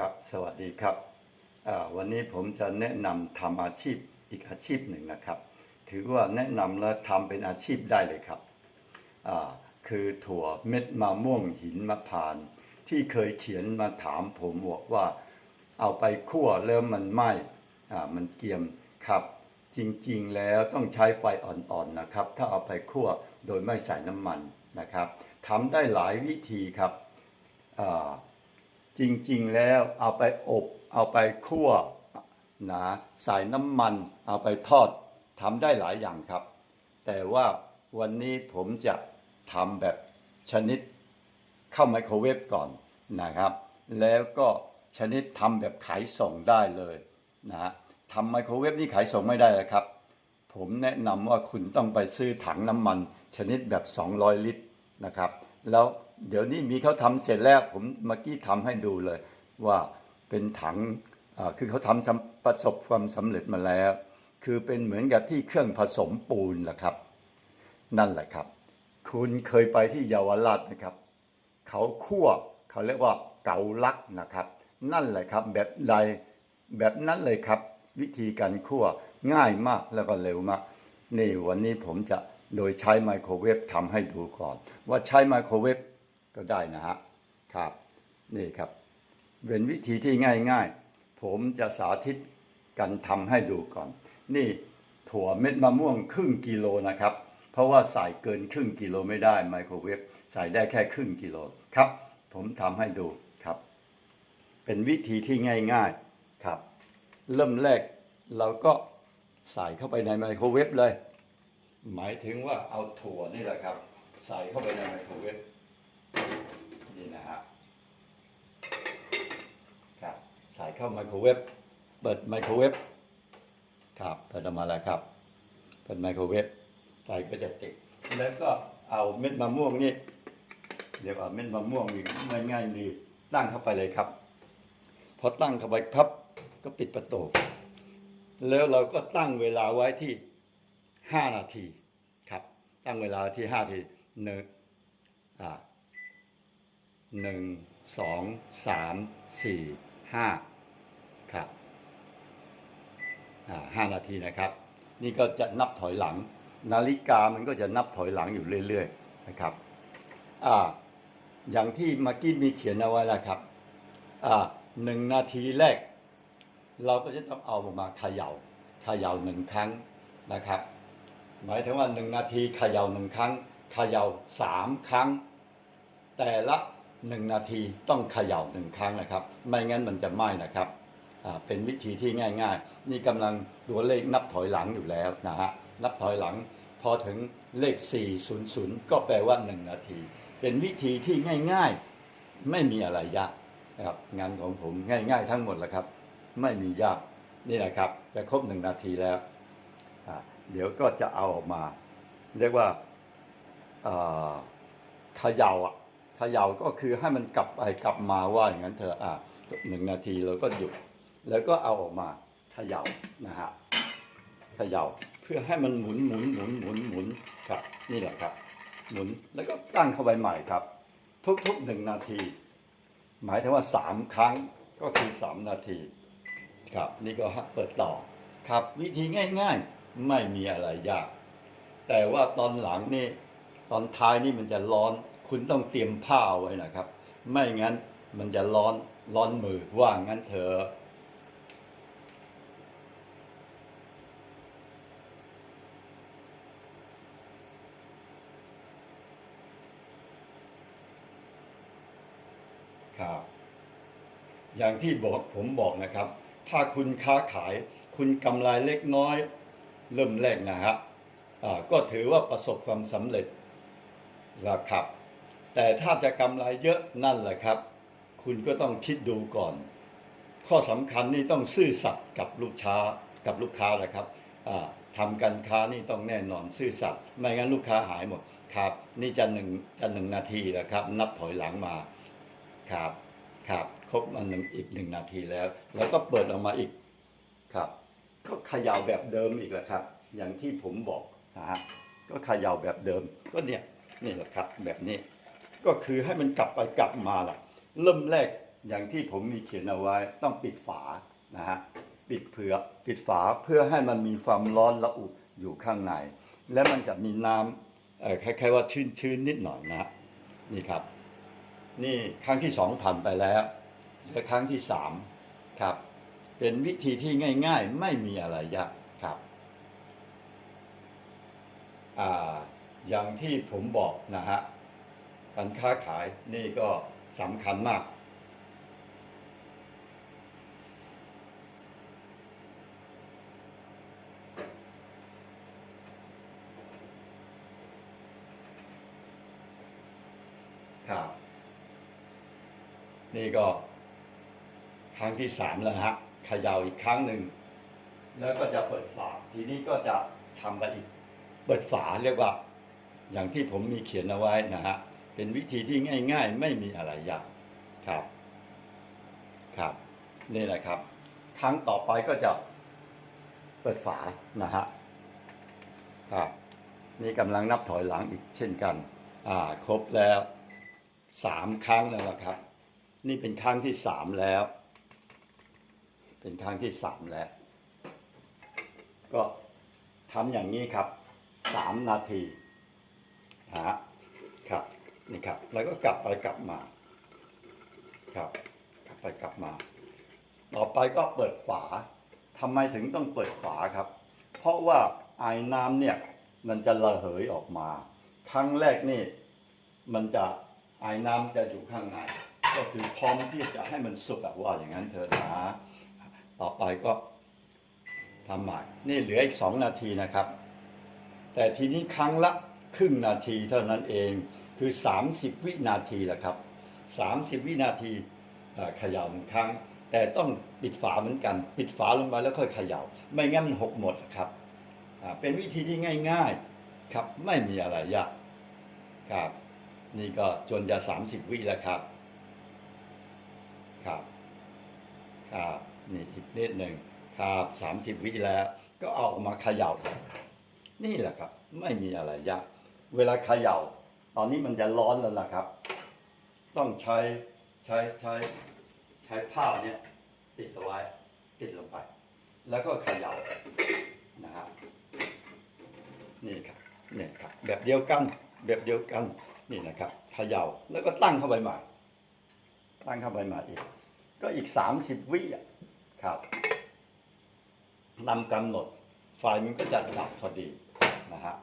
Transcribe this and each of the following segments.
ครับ สวัสดีครับ วันนี้ผมจะแนะนำทำอาชีพอีกอาชีพหนึ่งนะครับ ถือว่าแนะนำแล้วทำเป็นอาชีพได้เลยครับ คือถั่วเม็ดมะม่วงหินมะพร้าน ที่เคยเขียนมาถามผมบอกว่า เอาไปคั่วแล้วมันไหม้มันเกียมครับ จริงๆแล้วต้องใช้ไฟอ่อนๆนะครับ ถ้าเอาไปคั่วโดยไม่ใส่น้ำมันนะครับทำได้หลายวิธีครับ จริงๆแล้วเอาไปอบเอาไปคั่วนะใส่น้ำมันเอาไปทอดทำได้หลายอย่างครับ แต่ว่าวันนี้ผมจะทำแบบชนิดเข้าไมโครเวฟก่อนนะครับ แล้วก็ชนิดทำแบบขายส่งได้เลยนะทำไมโครเวฟนี่ขายส่งไม่ได้เลยครับ ผมแนะนำว่าคุณต้องไปซื้อถังน้ำมันชนิดแบบ 200 ลิตรนะครับ แล้ว เดี๋ยวนี้มีเขาทำเสร็จแล้วผมเมื่อกี้ทำให้ดูเลย ว่าเป็นถังคือเขาทำประสบความสำเร็จมาแล้ว คือเป็นเหมือนกับที่เครื่องผสมปูนแหละครับ นั่นแหละครับ คุณเคยไปที่เยาวราชไหมครับ เขาคั่วเขาเรียกว่าเกาลักนะครับ นั่นแหละครับแบบใดแบบนั้นเลยครับ วิธีการคั่วง่ายมากแล้วก็เร็วมากนี่วันนี้ผมจะโดยใช้ไมโครเวฟทำให้ดูก่อน ว่าใช้ไมโครเวฟ ก็ได้นะฮะครับนี่ครับเป็นวิธีที่ง่ายๆ ผมจะสาธิตกันทำให้ดูก่อน นี่ถั่วเม็ดมะม่วงครึ่งกิโลนะครับ เพราะว่าใส่เกินครึ่งกิโลไม่ได้ไมโครเวฟใส่ได้แค่ครึ่งกิโลครับ ผมทำให้ดูครับ เป็นวิธีที่ง่ายๆครับ เริ่มแรกเราก็ใส่เข้าไปในไมโครเวฟเลย หมายถึงว่าเอาถั่วนี่แหละครับ ใส่เข้าไปในไมโครเวฟ นี่นะฮะครับใส่เข้าไมโครเวฟเปิดไมโครเวฟครับเปิดออกมาแล้วครับ เปิดไมโครเวฟไฟก็จะติดแล้วก็เอาเม็ดมะม่วงนี่เดี๋ยวเอาเม็ดมะม่วงนี่ง่ายๆดีตั้งเข้าไปเลยครับ พอตั้งเข้าไปพับก็ปิดประตูแล้วเราก็ตั้งเวลาไว้ที่5นาทีครับ ตั้งเวลาที่5นาทีหนึ่งอ่า หนึ่งสองสามสี่ห้าครับห้านาทีนะครับ นี่ก็จะนับถอยหลัง นาฬิกามันก็จะนับถอยหลังอยู่เรื่อยๆนะครับออย่างที่เมื่อกี้มีเขียนเอาไว้แล้วครับหนึ่งนาทีแรก เราก็จะต้องเอาออกมาเขย่าเขย่าหนึ่งครั้งนะครับ หมายถึงว่าหนึ่งนาทีเขย่าหนึ่งครั้งเขย่าสามครั้ง แต่ละ หนึ่งนาทีต้องเขย่าหนึ่งครั้งนะครับ ไม่งั้นมันจะไหม้นะครับเป็นวิธีที่ง่าย ๆ นี่กำลังตัวเลขนับถอยหลังอยู่แล้วนะฮะนับถอยหลังพอถึงเลข 400 ก็แปลว่า 1 นาที เป็นวิธีที่ง่าย ๆ ไม่มีอะไรยากนะครับงานของผมง่ายๆ ทั้งหมดแหละครับ ไม่มียากนี่แหละครับ จะครบหนึ่งนาทีแล้ว เดี๋ยวก็จะเอาออกมา เรียกว่าเขย่าอะ ย่าก็คือให้มันกลับไปกลับมาว่าอย่างนั้นเถอะอะหนึ่งนาทีเราก็หยุดแล้วก็เอาออกมาเขย่านะฮะเขย่าเพื่อให้มันหมุนหมุนหมุนหมุนหมุนครับ นี่แหละครับ หมุนแล้วก็ตั้งเข้าไปใหม่ครับ ทุกๆหนึ่งนาที หมายถึงว่าสามครั้งก็คือสามนาทีครับ นี่ก็เปิดต่อครับ วิธีง่าย ๆไม่มีอะไรยาก แต่ว่าตอนหลังนี่ตอนท้ายนี่มันจะร้อน คุณต้องเตรียมผ้าเอาไว้นะครับ ไม่งั้นมันจะร้อนร้อนมือว่างั้นเถอะครับ อย่างที่บอกผมบอกนะครับ ถ้าคุณค้าขายคุณกำไรเล็กน้อย เริ่มแรกนะฮะก็ถือว่าประสบความสำเร็จนะครับ แต่ถ้าจะกำไรเยอะนั่นแหละครับ คุณก็ต้องคิดดูก่อน ข้อสำคัญนี่ต้องซื่อสัตย์กับลูกค้ากับลูกค้านะครับทำการค้านี่ต้องแน่นอนซื่อสัตย์ไม่งั้นลูกค้าหายหมดครับ นี่จะหนึ่งจะหนึ่งนาทีแล้วครับ นับถอยหลังมาครับครับครบมาหนึ่งอีกหนึ่งนาทีแล้ว แล้วก็เปิดออกมาอีกครับ ก็ขย่าแบบเดิมอีกแหละครับ อย่างที่ผมบอกนะฮะก็ขย่าแบบเดิมก็เนี่ยนี่แหละครับแบบนี้ ก็คือให้มันกลับไปกลับมาล่ะ เริ่มแรกอย่างที่ผมมีเขียนเอาไว้ต้องปิดฝานะฮะปิดเผื่อปิดฝาเพื่อให้มันมีความร้อนระอุอยู่ข้างใน และมันจะมีน้ำคล้ายๆว่าชื้นๆนิดหน่อยนะนี่ครับ นี่ครั้งที่สองผ่านไปแล้วเหลือครั้งที่สามครับ เป็นวิธีที่ง่าย ๆ ไม่มีอะไรยากครับอ่าอย่างที่ผมบอกนะฮะ การค้าขายนี่ก็สำคัญมาก ครับ นี่ก็ ครั้งที่สามแล้วฮะขย่าอีกครั้งหนึ่ง แล้วก็จะเปิดฝา ทีนี้ก็จะทำไปอีก เปิดฝาเรียกว่า อย่างที่ผมมีเขียนเอาไว้นะฮะ เป็นวิธีที่ง่าย ๆ ไม่มีอะไรยากครับครับนี่แหละครับ ครั้งต่อไปก็จะเปิดฝานะฮะครับนี่กำลังนับถอยหลังอีกเช่นกันอ่าครบแล้วสามครั้งแล้วนะครับ นี่เป็นครั้งที่สามแล้ว เป็นครั้งที่สามแล้ว ก็ทำอย่างนี้ครับสามนาทีฮะ นี่ครับ แล้วก็กลับไปกลับมา ครับ กลับไปกลับมา ต่อไปก็เปิดฝาทำไมถึงต้องเปิดฝาครับ เพราะว่าไอ้น้ำเนี่ยมันจะระเหยออกมา ครั้งแรกนี่ มันจะไอ้น้ำจะอยู่ข้างใน ก็คือพร้อมที่จะให้มันสุกอะว่าอย่างนั้นเถอะนะ ต่อไปก็ทำใหม่ นี่เหลืออีกสองนาทีนะครับ แต่ทีนี้ครั้งละครึ่งนาทีเท่านั้นเอง คือ 30 วินาทีแหละครับ 30 วินาทีเขย่าหนึ่งครั้ง แต่ต้องปิดฝาเหมือนกัน ปิดฝาลงไปแล้วค่อยเขย่า ไม่งั้นมันหกหมดครับเป็นวิธีที่ง่าย ๆครับไม่มีอะไรยากครับนี่ก็จนจะ 30 วิแล้วครับครับครับนี่อีกนิดหนึ่งครับสามสิบวิแล้ว ก็เอาออกมาเขย่า นี่แหละครับ ไม่มีอะไรยาก เวลาเขย่า ตอนนี้มันจะร้อนแล้วนะครับ ต้องใช้ใช้ใช้ใช้ผ้าเนี่ยปิดเอาไว้ปิดลงไป แล้วก็เขย่านะครับนี่ครับนี่ครับ แบบเดียวกันแบบเดียวกันนี่นะครับเขย่าแล้วก็ตั้งเข้าไปใหม่ตั้งเข้าไปใหม่อีก ก็อีก30วิอะครับนำกำหนดไฟมันก็จะดับพอดีนะฮะ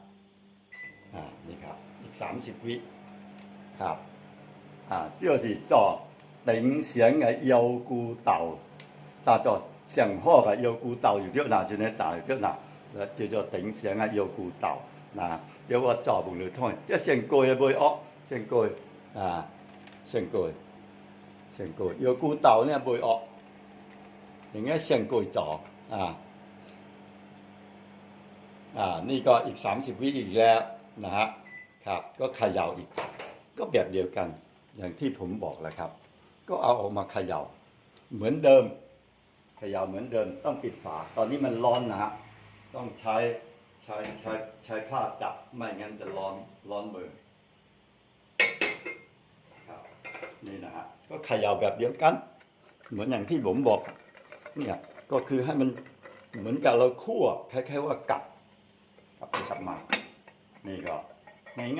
อ่านี่ครับ อีก 30 วิครับอ่า就是做顶上嘅腰骨豆，打做上好嘅腰骨豆，就叫拿一个大叫拿，叫做顶上嘅腰骨豆。嗱，有我做门嚟睇，即系先过嘅未恶，先过啊，先过。เสียงกุยโยกูเต่าเนี่ยบุยออก อย่างเงี้ยเสียงกุยจ่ออ่า อ่า นี่ก็อีก 30 วิอีกแล้วนะฮะ ครับ ก็เขย่าอีก ก็แบบเดียวกัน อย่างที่ผมบอกแล้วครับ ก็เอาออกมาเขย่า เหมือนเดิมเขย่าเหมือนเดิม ต้องปิดฝา ตอนนี้มันร้อนนะฮะต้องใช้ใช้ใช้ใช้ผ้าจับไม่งั้นจะร้อนร้อนมือครับนี่นะฮะก็เขย่าแบบเดียวกัน เหมือนอย่างที่ผมบอกเนี่ยก็คือให้มันเหมือนกับเราคั่วคล้ายๆว่ากลับกลับไปกลับมานี่ก็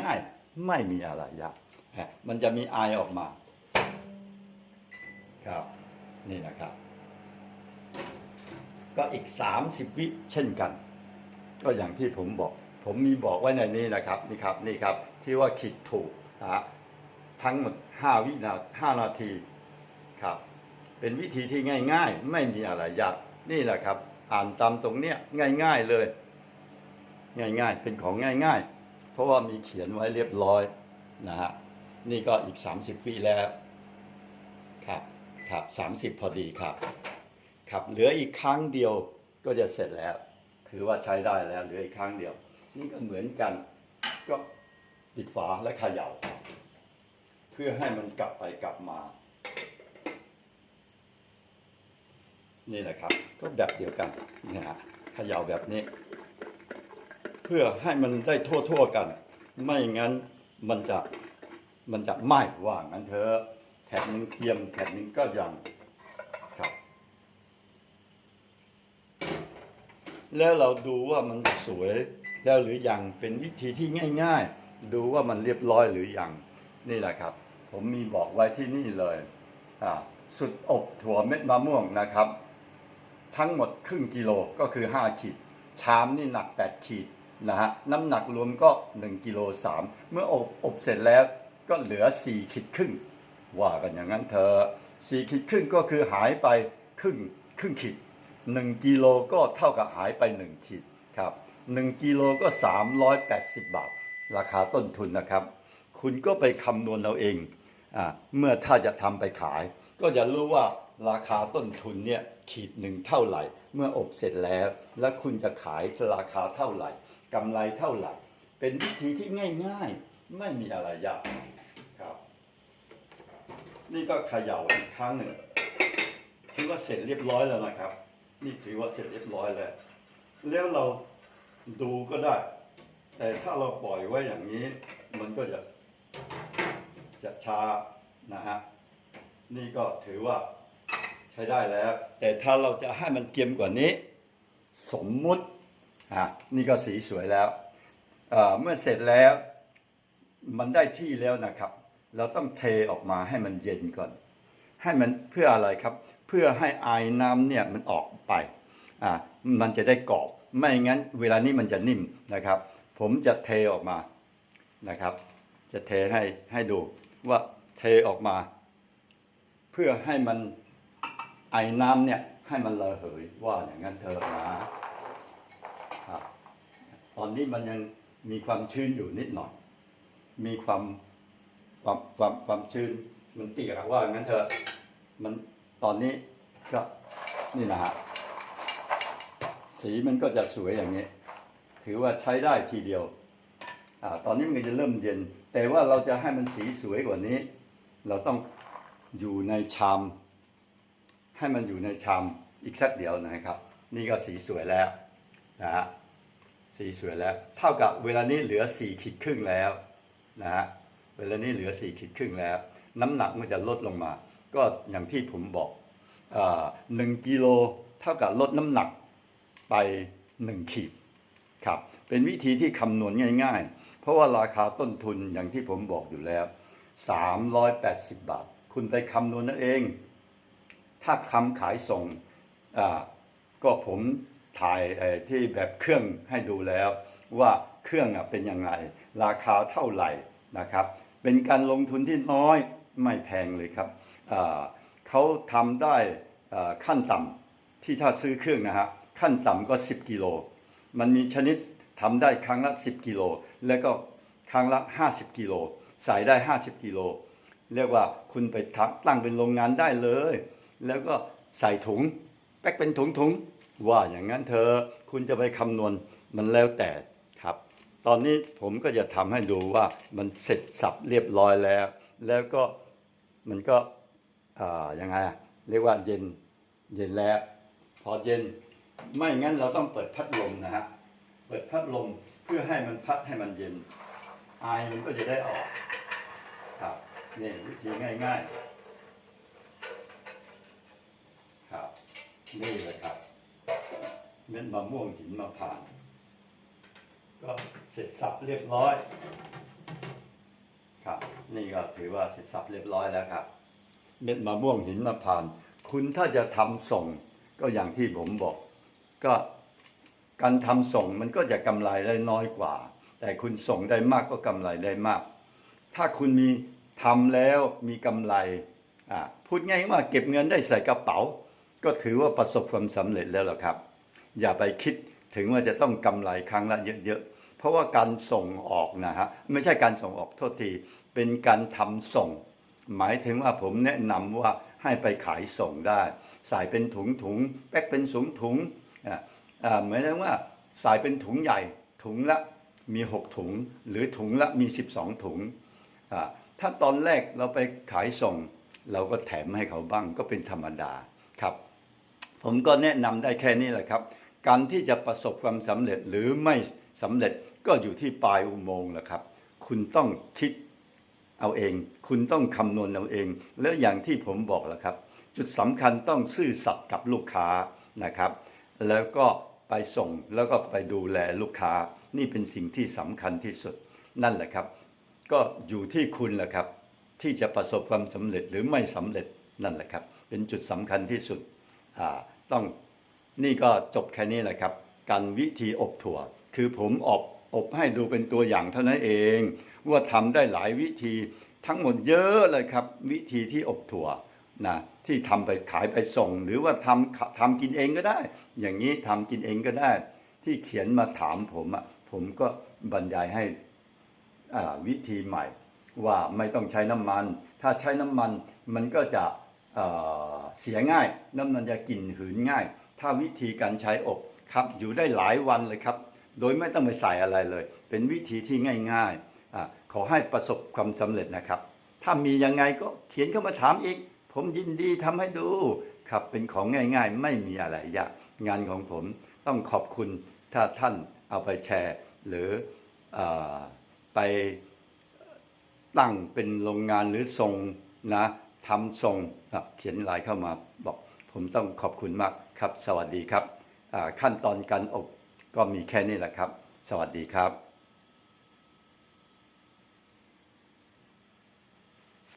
ง่ายๆ ไม่มีอะไรยากมันจะมีไอออกมา ครับ นี่นะครับ ก็อีก 30 วิเช่นกัน ก็อย่างที่ผมบอก ผมมีบอกไว้ในนี้นะครับ นี่ครับ นี่ครับ ที่ว่าขีดถูกนะฮะทั้งหมด5วินา5นาทีครับ เป็นวิธีที่ง่าย ๆ ไม่มีอะไรยาก นี่แหละครับ อ่านตามตรงเนี้ยง่าย ๆเลย ง่าย ๆ เป็นของง่าย ๆ ราะว่ามีเขียนไว้เรียบร้อยนะฮะนี่ก็อีก 30วิแล้วครับครับ 30 พอดีครับ ครับเหลืออีกครั้งเดียวก็จะเสร็จแล้วถือว่าใช้ได้แล้วเหลืออีกครั้งเดียว นี่ก็เหมือนกันก็ปิดฝาและเขย่า เพื่อให้มันกลับไปกลับมา นี่แหละครับ ก็แบบเดียวกันนะฮะเขย่าแบบนี้ พื่อให้มันได้ทั่วๆกัน ไม่งั้นมันจะมันจะไหม้ว่างั้นเถอะแผ่นหนึ่งเตรียมแผ่นหนึ่งก็ยังครับ แล้วเราดูว่ามันสวยแล้วหรือยังเป็นวิธีที่ง่าย ๆ ดูว่ามันเรียบร้อยหรือยังนี่แหละครับ ผมมีบอกไว้ที่นี่เลยอ่าสุดอบถั่วเม็ดมะม่วงนะครับ ทั้งหมดครึ่งกิโลก็คือ 5 ขีด ชามนี่หนัก 8 ขีด นะฮะน้ำหนักรวมก็ 1กิโล3เมื่ออบอบเสร็จแล้วก็เหลือ 4 ขีดครึ่ง ว่ากันอย่างนั้นเธอะ4ขีดครึ่งก็คือหายไปครึ่งครึ่งขีด1กิโลก็เท่ากับหายไป 1 ขีดครับ1กิโลก็ 380 บาท ราคาต้นทุนนะครับ คุณก็ไปคำนวณเอาเองอ่าเมื่อถ้าจะทำไปขาย ก็จะรู้ว่าราคาต้นทุนเนี่ยขีดหนึ่งเท่าไหร่ เมื่ออบเสร็จแล้ว แล้วคุณจะขายราคาเท่าไหร่ กำไรเท่าไหร่ เป็นวิธีที่ง่ายๆ ไม่มีอะไรยากครับ นี่ก็เขย่าอีกครั้งหนึ่งถือว่าเสร็จเรียบร้อยแล้วนะครับ นี่ถือว่าเสร็จเรียบร้อยแล้ว แล้วเราดูก็ได้ แต่ถ้าเราปล่อยไว้อย่างนี้ มันก็จะจะช้านะฮะ นี่ก็ถือว่า ช้ได้แล้ว แต่ถ้าเราจะให้มันเกรียมกว่านี้ สมมุติอะนี่ก็สีสวยแล้วเมื่อเสร็จแล้วมันได้ที่แล้วนะครับ เราต้องเทออกมาให้มันเย็นก่อน ให้มันเพื่ออะไรครับ เพื่อให้ไอายน้ำเนี่ยมันออกไปอ่ามันจะได้กรอบ ไม่งั้นเวลานี้มันจะนิ่มนะครับ ผมจะเทออกมานะครับ จะเทให้ให้ดูว่าเทออกมา เพื่อให้มัน ไอ้น้ำเนี่ยให้มันระเหยว่าอย่างนั้นเถอะนะครับตอนนี้มันยังมีความชื้นอยู่นิดหน่อย มีความความความความชื้นมันเปียกอะว่างั้นเถอะมันตอนนี้ก็นี่นะฮะสีมันก็จะสวยอย่างนี้ ถือว่าใช้ได้ทีเดียวอ่าตอนนี้มันจะเริ่มเย็น แต่ว่าเราจะให้มันสีสวยกว่านี้ เราต้องอยู่ในชาม ให้มันอยู่ในชามอีกสักเดียวนะครับ นี่ก็สีสวยแล้วนะฮะสีสวยแล้ว เท่ากับเวลานี้เหลือสี่ขีดครึ่งแล้วนะฮะเวลานี้เหลือสี่ขีดครึ่งแล้ว น้ำหนักมันจะลดลงมา ก็อย่างที่ผมบอกหนึ่งกิโลเท่ากับลดน้ำหนักไปหนึ่งขีดครับเป็นวิธีที่คำนวณง่ายๆ เพราะว่าราคาต้นทุนอย่างที่ผมบอกอยู่แล้ว 380 บาท คุณไปคำนวณนั่นเอง ถ้าคำขายส่งก็ผมถ่ายที่แบบเครื่องให้ดูแล้ว ว่าเครื่องเป็นยังไง ราคาเท่าไหร่นะครับ เป็นการลงทุนที่น้อยไม่แพงเลยครับเขาทำได้ขั้นต่ำที่ถ้าซื้อเครื่องนะฮะขั้นต่ำก็ 10 กิโล มันมีชนิดทำได้ครั้งละ 10 กิโล แล้วก็ครั้งละ 50 กิโล ใส่ได้ 50 กิโล เรียกว่าคุณไปตั้งเป็นโรงงานได้เลย แล้วก็ใส่ถุง แป๊กเป็นถุงถุงๆว่าอย่างนั้นเธอคุณจะไปคำนวณมันแล้วแต่ครับ ตอนนี้ผมก็จะทำให้ดูว่ามันเสร็จสับเรียบร้อยแล้ว แล้วก็มันก็ยังไงเรียกว่าเย็นเย็นแล้ว พอเย็นไม่งั้นเราต้องเปิดพัดลมนะฮะเปิดพัดลมเพื่อให้มันพัดให้มันเย็นไอมันก็จะได้ออกครับนี่วิธีง่าย ๆ ครับ นี่เลยครับเม็ดมะม่วงหินมะพร้าวก็เสร็จสับเรียบร้อย ครับ นี่ก็ถือว่าเสร็จสับเรียบร้อยแล้วครับ เม็ดมะม่วงหินมะพร้าวคุณถ้าจะทำส่ง ก็อย่างที่ผมบอก ก็การทำส่งมันก็จะกำไรได้น้อยกว่า แต่คุณส่งได้มากก็กำไรได้มาก ถ้าคุณมีทำแล้วมีกำไรอ่าพูดง่ายว่าเก็บเงินได้ใส่กระเป๋า ก็ถือว่าประสบความสำเร็จแล้วล่ะครับ อย่าไปคิดถึงว่าจะต้องกำไรครั้งละเยอะๆ เพราะว่าการส่งออกนะฮะไม่ใช่การส่งออกโทษที เป็นการทำส่ง หมายถึงว่าผมแนะนำว่าให้ไปขายส่งได้ ใส่เป็นถุงถุงๆแป๊กเป็นสูงถุงอ่าอ่าเหมือนว่าใส่เป็นถุงใหญ่ถุงละมี 6 ถุง หรือถุงละมี 12 ถุงอ่าถ้าตอนแรกเราไปขายส่ง เราก็แถมให้เขาบ้างก็เป็นธรรมดาครับ ผมก็แนะนำได้แค่นี้แหละครับ การที่จะประสบความสำเร็จหรือไม่สำเร็จก็อยู่ที่ปลายอุโมงค์แหละครับ คุณต้องคิดเอาเอง คุณต้องคำนวณเอาเอง แล้วอย่างที่ผมบอกแล้วครับ จุดสำคัญต้องซื่อสัตย์กับลูกค้านะครับ แล้วก็ไปส่งแล้วก็ไปดูแลลูกค้า นี่เป็นสิ่งที่สำคัญที่สุดนั่นแหละครับ ก็อยู่ที่คุณแหละครับ ที่จะประสบความสำเร็จหรือไม่สำเร็จนั่นแหละครับ เป็นจุดสำคัญที่สุด ต้องนี่ก็จบแค่นี้แหละครับ การวิธีอบถั่ว คือผมอบอบให้ดูเป็นตัวอย่างเท่านั้นเอง ว่าทำได้หลายวิธีทั้งหมดเยอะเลยครับ วิธีที่อบถั่วนะที่ทำไปขายไปส่ง หรือว่าทำทำกินเองก็ได้ อย่างนี้ทำกินเองก็ได้ ที่เขียนมาถามผมอะผมก็บรรยายให้วิธีใหม่ ว่าไม่ต้องใช้น้ำมัน ถ้าใช้น้ำมันมันก็จะเเสียง่าย น้ำมันจะกลิ่นหืนง่าย ถ้าวิธีการใช้อบครับอยู่ได้หลายวันเลยครับ โดยไม่ต้องไปใส่อะไรเลย เป็นวิธีที่ง่ายๆอขอให้ประสบความสำเร็จนะครับ ถ้ามียังไงก็เขียนเข้ามาถามอีก ผมยินดีทำให้ดูครับเป็นของง่ายๆ ไม่มีอะไรยากงานของผมต้องขอบคุณถ้าท่านเอาไปแชร์ หรืออไปตั้งเป็นโรงงานหรือส่งนะทำส่งเขียนไลน์เข้ามาบอก ผมต้องขอบคุณมากครับ สวัสดีครับขั้นตอนการอบก็มีแค่นี้แหละครับ สวัสดีครับ